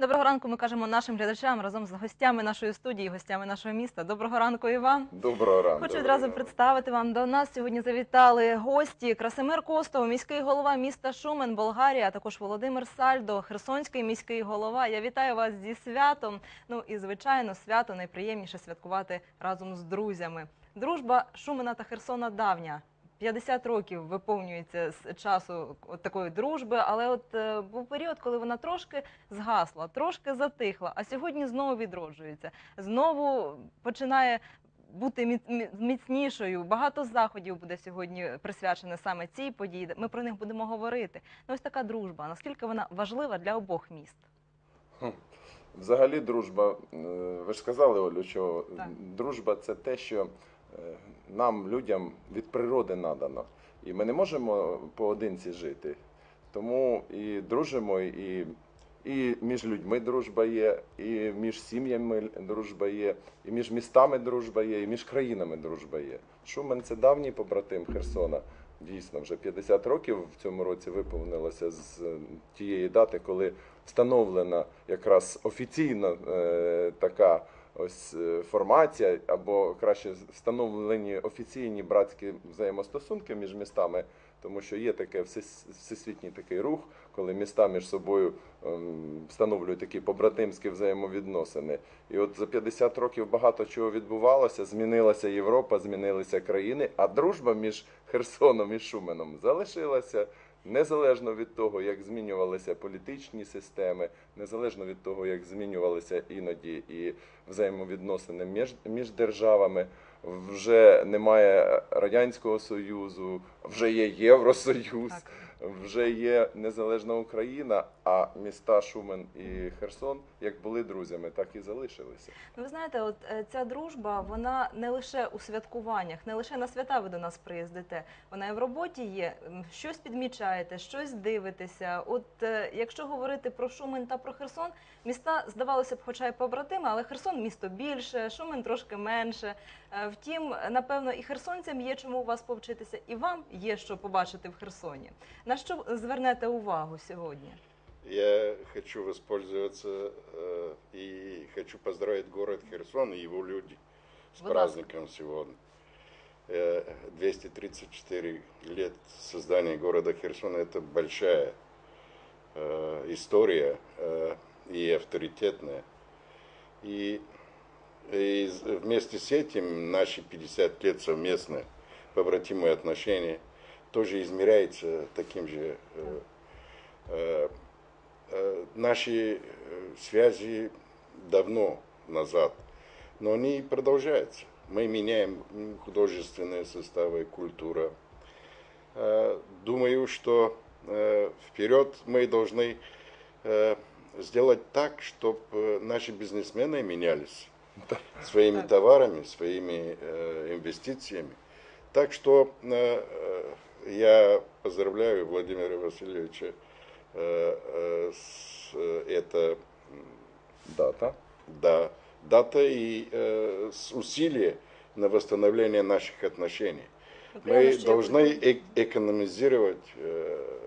Доброго ранку. Ми кажемо нашим глядачам разом з гостями нашої студії, гостями нашого міста. Доброго ранку і вам. Доброго ранку. Хочу відразу представити вам. До нас сьогодні завітали гості Красимир Костов, міський голова міста Шумен, Болгарія, а також Володимир Сальдо, Херсонський міський голова. Я вітаю вас зі святом. Ну і звичайно, свято найприємніше святкувати разом з друзями. Дружба Шумена та Херсона давня. 50 років виповнюється з часу от такої дружби, але от е, був період, коли вона трошки згасла, трошки затихла, а сьогодні знову відроджується. Знову починає бути міц- міцнішою. Багато заходів буде сьогодні присвячене саме цій події. Ми про них будемо говорити. Ну, ось така дружба. Наскільки вона важлива для обох міст? Взагалі, дружба, е, ви ж сказали, Олю, що Так. дружба це те, що нам, людям, від природи надано. І ми не можемо поодинці жити. Тому і дружимо, і, і між людьми дружба є, і між сім'ями дружба є, і між містами дружба є, і між країнами дружба є. Шумен це давній побратим Херсона. Дійсно, вже 50 років в цьому році виповнилося з е, тієї дати, коли встановлена якраз офіційна е, така ось е, формація, або краще встановлені офіційні братські взаємостосунки між містами, тому що є таке всес- всесвітній такий рух, коли міста між собою ем, встановлюють такі побратимські взаємовідносини. І от за 50 років багато чого відбувалося, змінилася Європа, змінилися країни, а дружба між Херсоном і Шуменом залишилася. Незалежно від того, як змінювалися політичні системи, незалежно від того, як змінювалися іноді і взаємовідносини між, між державами, вже немає Радянського Союзу, вже є Євросоюз, Так. Вже є незалежна Україна, а міста Шумен і Херсон як були друзями, так і залишилися. Ну, ви знаєте, от е, ця дружба, вона не лише у святкуваннях, не лише на свята ви до нас приїздите. Вона і в роботі є. Щось підмічаєте, щось дивитеся. От е, якщо говорити про Шумен та про Херсон, міста здавалося б, хоча й побратими, але Херсон місто більше, Шумен трошки менше. Е, Втім, напевно, і херсонцям є чому у вас повчитися, і вам є що побачити в Херсоні. На що звернете увагу сьогодні? Я хочу воспользоваться э, и хочу поздравить город Херсон и его люди с ласка. праздником сегодня. Э, 234 лет создания города Херсона – это большая э, история э, и авторитетная. И, и вместе с этим наши 50 лет совместные побратимые отношения тоже измеряется таким же э, э, э, наши связи давно назад, но они продолжаются. Мы меняем художественные составы, культура. Думаю, что вперед мы должны сделать так, чтобы наши бизнесмены менялись своими товарами, своими инвестициями. Так что я поздравляю Владимира Васильевича э, э, с э, это Дата. да, дата и э, с усилия на восстановление наших отношений. Прямо Мы должны э- экономизировать э,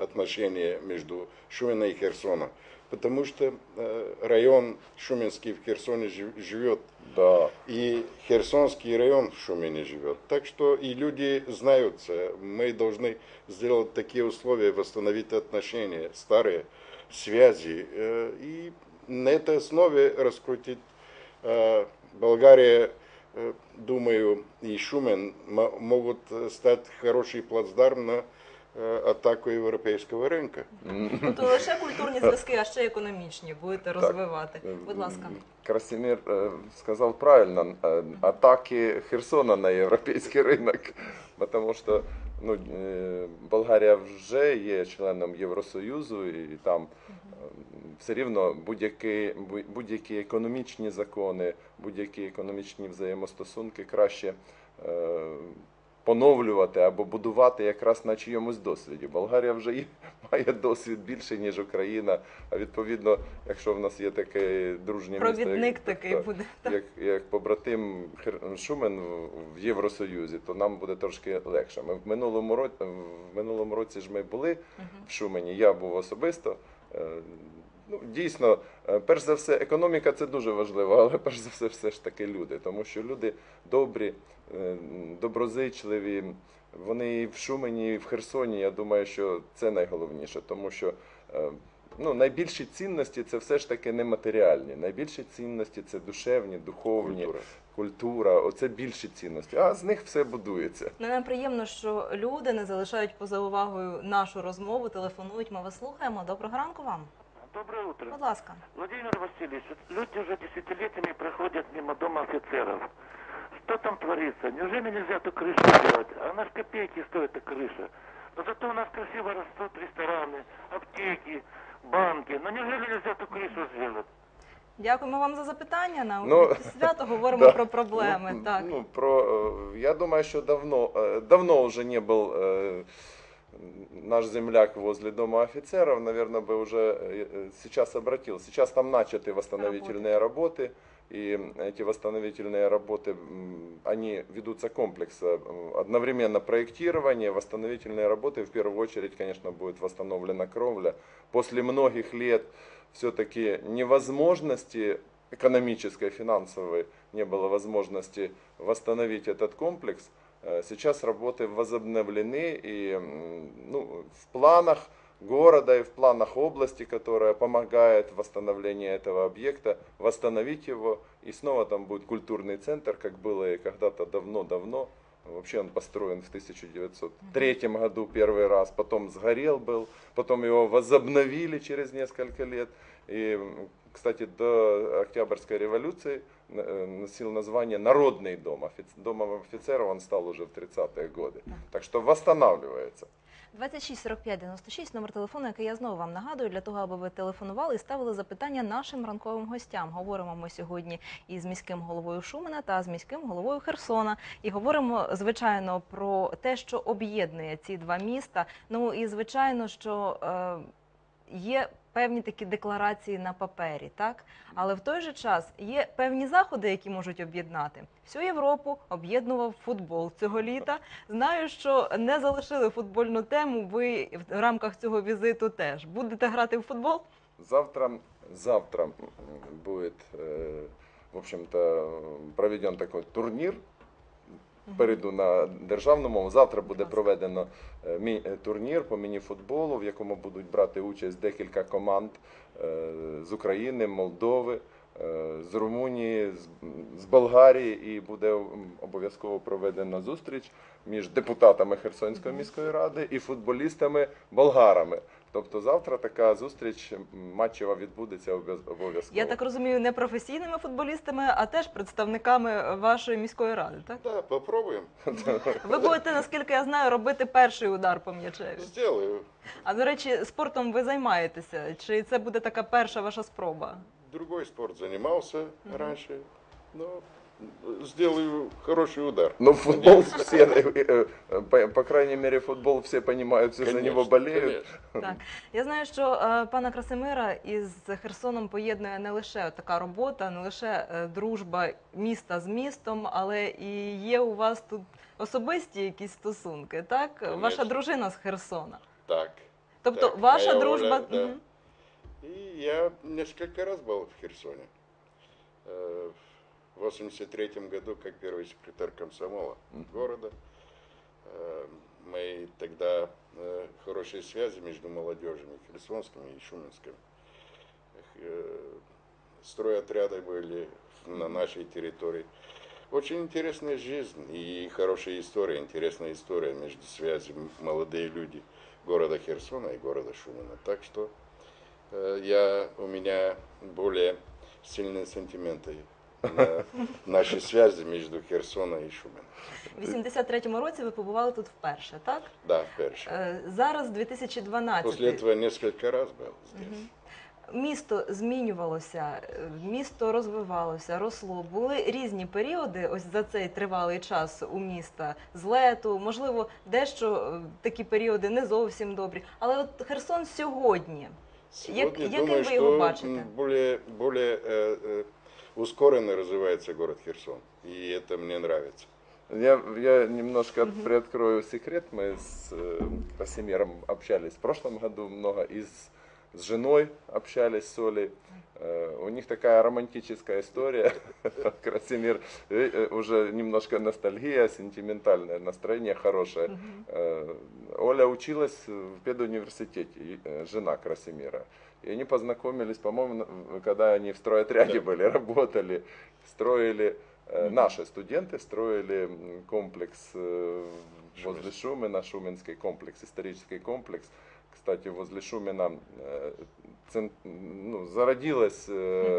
отношения между Шумино и Херсоном, потому что э, район Шуменский в Херсоне жив- живет Да. и Херсонский район в Шумене живет. Так что и люди знаются. Мы должны сделать такие условия, восстановить отношения, старые связи. э, И на этой основе раскрутить э, Болгария, думаю, и Шумен мо- могут стать хороший плацдарм на атаку европейского рынка. Тобто лише культурні зв'язки, а ще економічні будете розвивати. Будь ласка. Красимир е, сказав правильно, е, атаки Херсона на європейський ринок, тому що ну, е, Болгарія вже є членом Євросоюзу і там е, все рівно будь-які, будь-які економічні закони, будь-які економічні взаємостосунки краще е, поновлювати або будувати якраз на чиємусь досвіді. Болгарія вже є, має досвід більше, ніж Україна. А відповідно, якщо в нас є таке дружнє місто, як, такий так, буде. як, як побратим Шумен в- Євросоюзі, то нам буде трошки легше. Ми в минулому році, в минулому році ж ми були в Шумені, я був особисто. Ну, дійсно, е, перш за все, економіка це дуже важливо, але перш за все, все ж таки люди. Тому що люди добрі, е, доброзичливі. Вони і в Шумені, і в Херсоні. Я думаю, що це найголовніше, тому що е, ну, найбільші цінності це все ж таки нематеріальні. Найбільші цінності це душевні, духовні, Культура. культура. Оце більші цінності. А з них все будується. Ну, нам приємно, що люди не залишають поза увагою нашу розмову, телефонують. Ми вас слухаємо. Доброго ранку вам. Доброе утро. Будь ласка. Владимир Васильевич, вот люди уже десятилетиями проходят мимо дома офицеров. Что там творится? Неужели нельзя эту крышу сделать? Она ж копейки стоит, эта крыша. Но зато у нас красиво растут рестораны, аптеки, банки. Но неужели нельзя эту крышу сделать? Дякуємо вам за запитання. На Ну, ну, свято говоримо Да. про проблеми. Ну, так. Ну, про, э, я думаю, что давно, э, давно уже не был э, наш земляк возле дома офицеров, наверное, бы уже э, э, сейчас обратился. Сейчас там начаты восстановительные работы, и эти восстановительные работы, они ведутся комплексно. М, Одновременно проектирование, восстановительные работы, в первую очередь, конечно, будет восстановлена кровля. После многих лет все-таки невозможности экономической, финансовой не было возможности восстановить этот комплекс. Э, Сейчас работы возобновлены и ну, в планах города и в планах области, которая помогает в восстановлении этого объекта, восстановить его. И снова там будет культурный центр, как было и когда-то давно-давно. Вообще он построен в 1903 году первый раз, потом сгорел был, потом его возобновили через несколько лет. И, кстати, до Октябрьской революции э, носил название Народный дом. Домом офицеров он стал уже в 30-е годы. Так что восстанавливается. 26 45 96 номер телефону, який я знову вам нагадую, для того, аби ви телефонували і ставили запитання нашим ранковим гостям. Говоримо ми сьогодні із міським головою Шумена та з міським головою Херсона. І говоримо, звичайно, про те, що об'єднує ці два міста. Ну і звичайно, що е, є певні такі декларації на папері, так але в той же час є певні заходи, які можуть об'єднати всю Європу. Об'єднував футбол цього літа. Знаю, що не залишили футбольну тему. Ви в рамках цього візиту теж будете грати в футбол. Завтра, завтра м, будет, э, в общем-то, проведен такой турнір. Перейду на державну мову. Завтра буде проведено е, е, турнір по мініфутболу, в якому будуть брати участь декілька команд е, з України, Молдови, з Румунії, з, з Болгарії, і буде обов'язково проведена зустріч між депутатами Херсонської міської ради і футболістами болгарами. Тобто завтра така зустріч матчева відбудеться обов'язково. Я так розумію, не професійними футболістами, а теж представниками вашої міської ради. Так Да, попробуем. ви будете, наскільки я знаю, робити перший удар по м'ячеві. Сделаю. А до речі, спортом ви займаєтеся? Чи це буде така перша ваша спроба? Другой спорт занимался раньше, но сделаю хороший удар. Ну, футбол все, э, э, по, по крайней мере, футбол все понимают, все за Конечно, него болеют. конечно. Так, я знаю, що е, пана Красимира із Херсоном поєднує не лише така робота, не лише е, дружба міста з містом, але і є у вас тут особисті якісь стосунки, так? Ваша Конечно. дружина з Херсона. Так. Тобто Так, ваша моя дружба. Оля, да. Мгм. И я несколько раз был в Херсоне. Э, В 83 году как первый секретарь комсомола города. Э, Мы тогда э, хорошие связи между молодежами херсонскими и шуменскими. Э, Стройотряды были на нашей территории. Очень интересная жизнь и хорошая история, интересная история между связью молодые люди города Херсона и города Шумена. Так что я, у меня более сильные сентименты на наши связи между Херсона и Шумена. В 83-му році ви побували тут вперше, так? Да, перше. Е, Зараз 2012. После этого несколько раз был здесь. місто змінювалося, е, місто розвивалося, росло. Були різні періоди ось за цей тривалий час у міста злету. Можливо, дещо е, такі періоди не зовсім добрі. Але от Херсон сьогодні. Сегодня яким думаю, вы его что бачите? м, более, более э, э, ускоренно развивается город Херсон. И это мне нравится. Я, я немножко приоткрою секрет. Мы с э, Красимиром общались в прошлом году много, и с, с женой общались с Олей. Э, у них такая романтическая история. Красимир э, э, уже немножко ностальгия, сентиментальное настроение хорошее. Э, училась в педуниверситете, э, жена Красимира. И они познакомились, по-моему, когда они в стройотряде были, работали, строили, э, наши студенты строили комплекс э, возле Шумина, Шуменский комплекс, исторический комплекс. Кстати, возле Шумина цен- ну, зародилось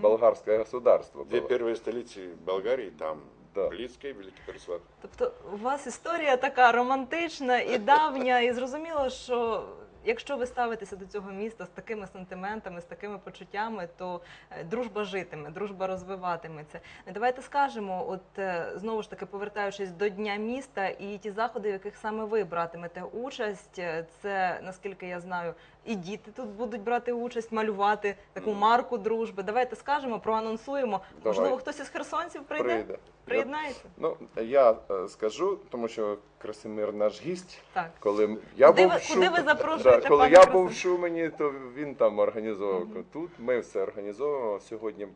болгарское государство. Две было. первые столицы Болгарии там, Да. Близкая Великий Переслав. Тобто у вас історія така романтична і давня, і зрозуміло, що якщо ви ставитеся до цього міста з такими сентиментами, з такими почуттями, то е, дружба житиме, дружба розвиватиметься. Давайте скажемо, от е, знову ж таки повертаючись до Дня міста і ті заходи, в яких саме ви братимете участь, е, це наскільки я знаю, і діти тут будуть брати участь, малювати таку марку дружби. Давайте скажемо, проанонсуємо. Можливо, хтось із херсонців прийде, Прийде. Приєднається. Ну, я е, скажу, тому що Красимир наш гість. Так. Коли я Куди був ви- в куди ви запрошуєте да, коли пана я був в Шумені, то він там організовував. Тут ми все організовуємо. Сьогодні, м,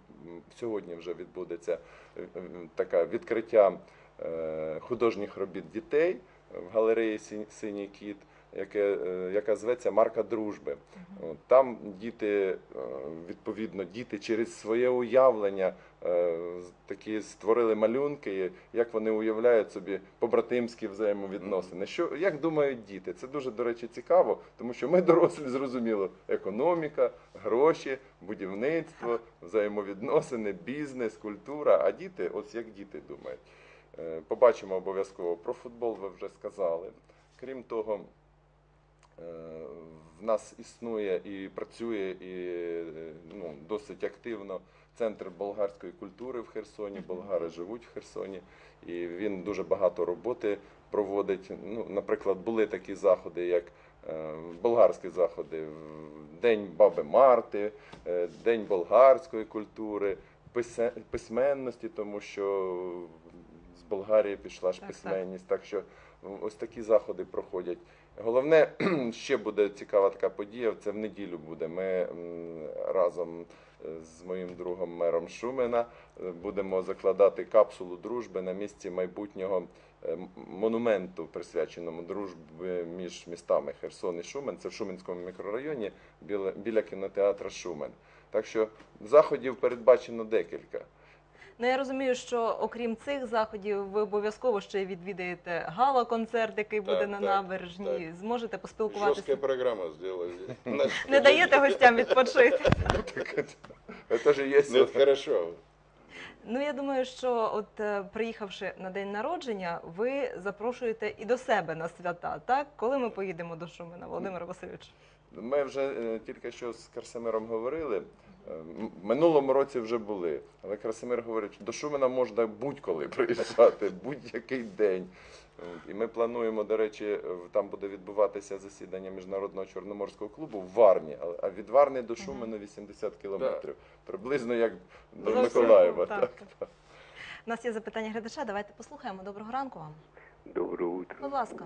сьогодні вже відбудеться е, е, таке відкриття е, художніх робіт дітей в галереї «Синь- Синій кіт. Яке, е, яка зветься Марка дружби. От, Там діти, е, відповідно, діти через своє уявлення такі створили малюнки, як вони уявляють собі побратимські взаємовідносини. Що, як думають діти? Це дуже, до речі, цікаво, тому що ми дорослі, зрозуміло, економіка, гроші, будівництво, взаємовідносини, бізнес, культура. А діти, ось як діти думають. Е, Побачимо обов'язково. Про футбол ви вже сказали. Крім того, Е, В нас існує і працює і е, ну, досить активно центр болгарської культури в Херсоні. Болгари живуть в Херсоні, і він дуже багато роботи проводить. Ну, наприклад, були такі заходи, як е, болгарські заходи, в День Баби Марти, е, День болгарської культури, письменності, тому що з Болгарії пішла ж письменність. Так що ось такі заходи проходять. Головне, ще буде цікава така подія. Це в неділю буде. Ми разом е, з моїм другом мером Шумена е, будемо закладати капсулу дружби на місці майбутнього е, монументу, присвяченому дружбі між містами Херсон і Шумен. Це в Шуменському мікрорайоні біля, кінотеатра Шумен. Так що заходів передбачено декілька. Ну я розумію, що окрім цих заходів, ви обов'язково ще відвідаєте гала-концерт, який буде Так, на так, набережні. так. Зможете поспілкуватися. Жесткая программа сделала. Не даєте гостям відпочити. Це ж є Ну, это хорошо. Ну я думаю, що от е, приїхавши на день народження, ви запрошуєте і до себе на свята. Так, коли ми поїдемо до Шумина, Володимир Васильович? Ми вже е, тільки що з Красимиром говорили. М- Минулому році вже були, але Красимир говорить, до Шумина можна будь-коли приїжджати, будь-який день. І ми плануємо, до речі, там буде відбуватися засідання міжнародного чорноморського клубу в Варні, а від Варни до Шумина 80 кілометрів. Приблизно як до Миколаєва. так, Так. У нас є запитання глядача. Давайте послухаємо. Доброго ранку вам. Доброе утро. Будь ласка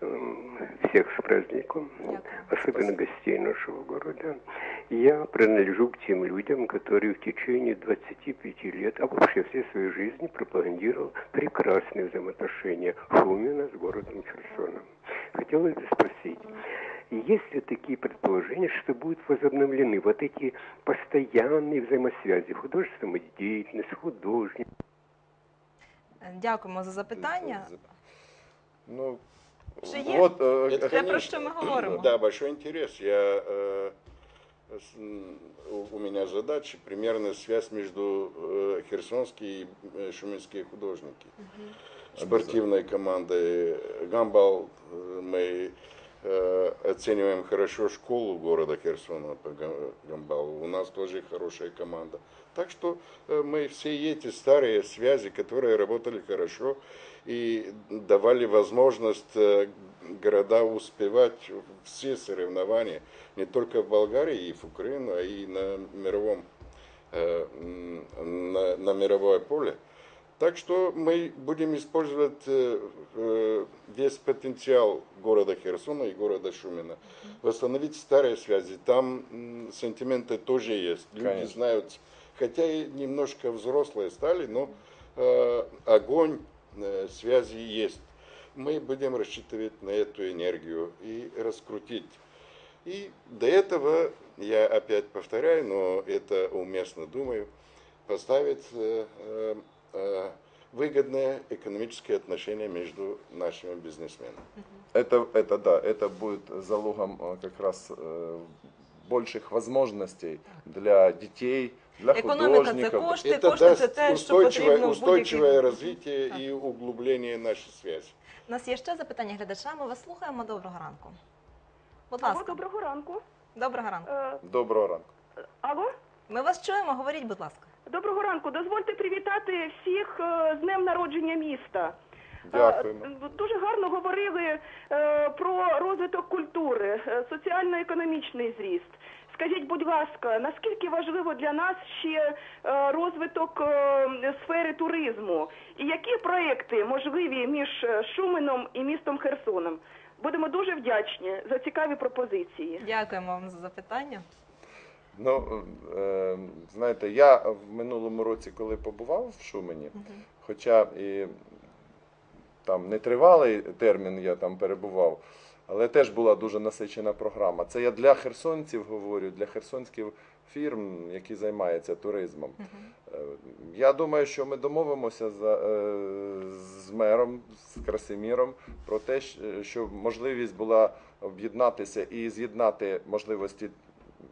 Эм, Всех с праздником, Дякую. особенно гостей нашего города. Я принадлежу к тем людям, которые в течение 25 лет, а вообще всей своей жизни пропагандировал прекрасные взаимоотношения Шумина с городом Херсоном. Хотелось бы спросить, есть ли такие предположения, что будут возобновлены вот эти постоянные взаимосвязи, художественная деятельность, художник, Е, Дякуємо за запитання. Ну, Чи є? от, е, Это, про конечно, що ми говоримо. Да, большой интерес. Я, э, у, меня задача примерно связь между э, херсонские и э, шуменские художники. Спортивной командой Гамбал э, мы э, оцениваем хорошо школу города Херсона по Гам- Гамбалу. У нас тоже хорошая команда. Так что э, мы все эти старые связи, которые работали хорошо и давали возможность э, города успевать все соревнования, не только в Болгарии и в Украине, а и на мировом э, на, на мировое поле. Так что мы будем использовать э, весь потенциал города Херсона и города Шумина. Восстановить старые связи. Там сентименты тоже есть. Люди Конечно. знают, хотя и немножко взрослые стали, но огонь связи есть. Мы будем рассчитывать на эту энергию и раскрутить. И до этого, я опять повторяю, но это уместно думаю, поставить э, э, э, выгодные экономические отношения между нашими бизнесменами. Это, это да, это будет залогом э, как раз э, больших возможностей для детей, для Економіка це художников. кошти, это кошти це даст те, що устойчивое, потрібно в устойчивое развитие и углубление нашей связи. У нас є ще запитання глядача, ми вас слухаємо. Доброго ранку. Будь Алло, ласка, доброго ранку. доброго ранку. Е, Доброго ранку. алло, Ми вас чуємо, говоріть, будь ласка. доброго ранку. Дозвольте привітати всіх е, з днем народження міста. Дякуємо. Е, Дуже гарно говорили е, про розвиток культури, е, соціально-економічний зріст. Скажіть, будь ласка, наскільки важливо для нас ще е, розвиток е, сфери туризму? І які проекти можливі між е, Шуменом і містом Херсоном? Будемо дуже вдячні за цікаві пропозиції. Дякуємо вам за запитання. Ну, е, знаєте, я в минулому році, коли побував в Шумені, хоча і там нетривалий термін я там перебував, але теж була дуже насичена програма. Це я для херсонців говорю, для херсонських фірм, які займаються туризмом. Е, Я думаю, що ми домовимося за, е, з мером, з Красиміром про те, щ- щоб можливість була об'єднатися і з'єднати можливості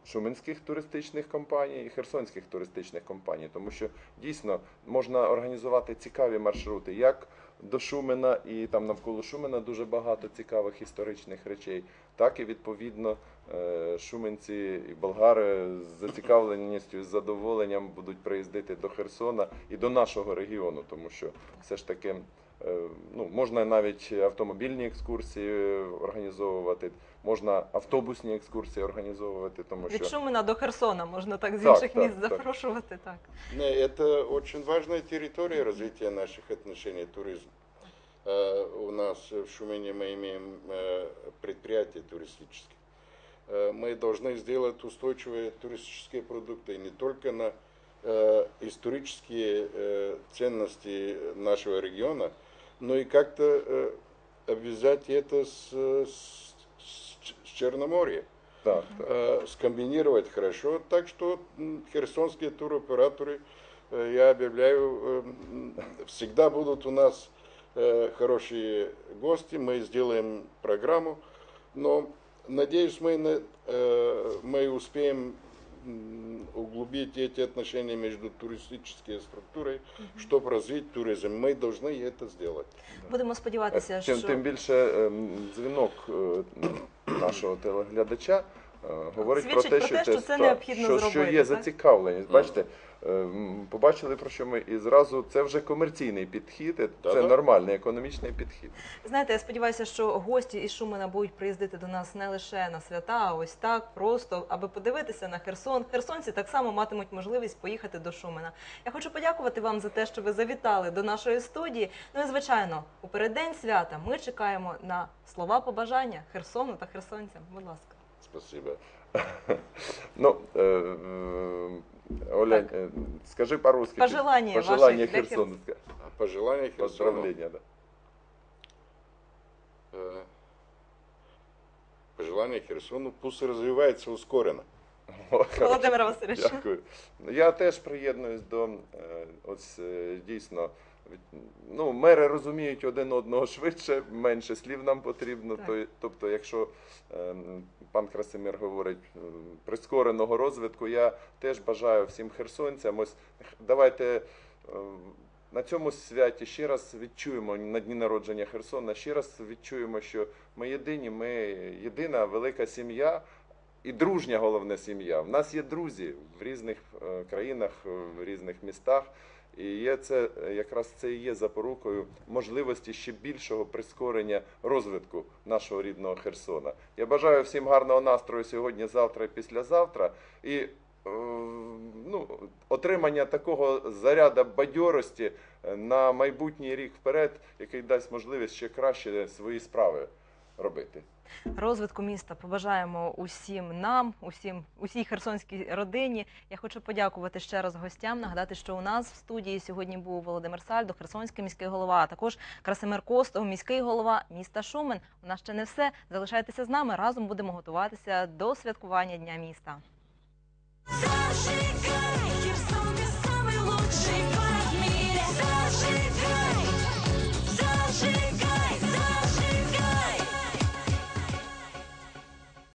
шуменських туристичних компаній і херсонських туристичних компаній, тому що дійсно можна організувати цікаві маршрути, як до Шумена і там навколо Шумена дуже багато цікавих історичних речей, так і відповідно е, шуменці і болгари з зацікавленістю, з задоволенням будуть приїздити до Херсона і до нашого регіону, тому що все ж таки. е, Ну, можна навіть автомобільні екскурсії організовувати, можна автобусні екскурсії організовувати, тому Від що Шумина до Херсона можна так з Так, інших так, міст так. запрошувати. Так. Не, Это очень важная территория развития наших отношений туризма. Э, У нас в Шумене мы имеем э, предприятия туристические. Э, Мы должны сделать устойчивые туристические продукты и не только на э, исторические э, ценности нашего региона, но и как-то э, обвязать это с, с, с Черноморьем так, так. э, скомбинировать хорошо. Так что херсонские туроператоры, э, я объявляю, э, всегда будут у нас э, хорошие гости. Мы сделаем программу, но надеюсь, мы, э, мы успеем углубить эти отношения между туристической структурой, чтобы развить туризм. Мы должны это сделать. Будемо сподіватися, Тим, що тим більше ем, дзвінок е, нашого телеглядача е, говорить Свідчить про те, про що, те, що це так, необхідно що, зробити, що є так? зацікавленість. Бачите, ем, побачили про що ми і зразу це вже комерційний підхід, це нормальний економічний підхід. знаєте, я сподіваюся, що гості із Шумина будуть приїздити до нас не лише на свята, а ось так, просто аби подивитися на Херсон. Херсонці так само матимуть можливість поїхати до Шумина. Я хочу подякувати вам за те, що ви завітали до нашої студії. Ну і звичайно, у переддень свята ми чекаємо на слова побажання Херсону та херсонцям. Будь ласка. Спасибо. Ну, е, е, Оля, е, скажи по-русски. Пожелання пожелання ваших для Херсону. А пожелания Херсону? Поздравлення, да. Э, Пожелание Херсону пусть развивается ускоренно. Володимир Васильович. Дякую. Ну, Я теж приєднуюсь до ось дійсно. Ну, мери розуміють один одного швидше, менше слів нам потрібно. Так. Тобто, якщо е, пан Красимир говорить прискореного розвитку, я теж бажаю всім херсонцям. Ось давайте е, на цьому святі ще раз відчуємо на дні народження Херсона, ще раз відчуємо, що ми єдині, ми єдина велика сім'я і дружня головне сім'я. В нас є друзі в різних е, країнах, в різних містах. І є це е, якраз це і є запорукою можливості ще більшого прискорення розвитку нашого рідного Херсона. Я бажаю всім гарного настрою сьогодні, завтра і післязавтра. І е, ну, отримання такого заряда бадьорості е, на майбутній рік вперед, який дасть можливість ще краще свої справи робити. Розвитку міста побажаємо усім нам, усім усій херсонській родині. Я хочу подякувати ще раз гостям. Нагадати, що у нас в студії сьогодні був Володимир Сальдо, Херсонський міський голова, а також Красимир Костов, міський голова міста Шумен. У нас ще не все. Залишайтеся з нами. Разом будемо готуватися до святкування Дня міста.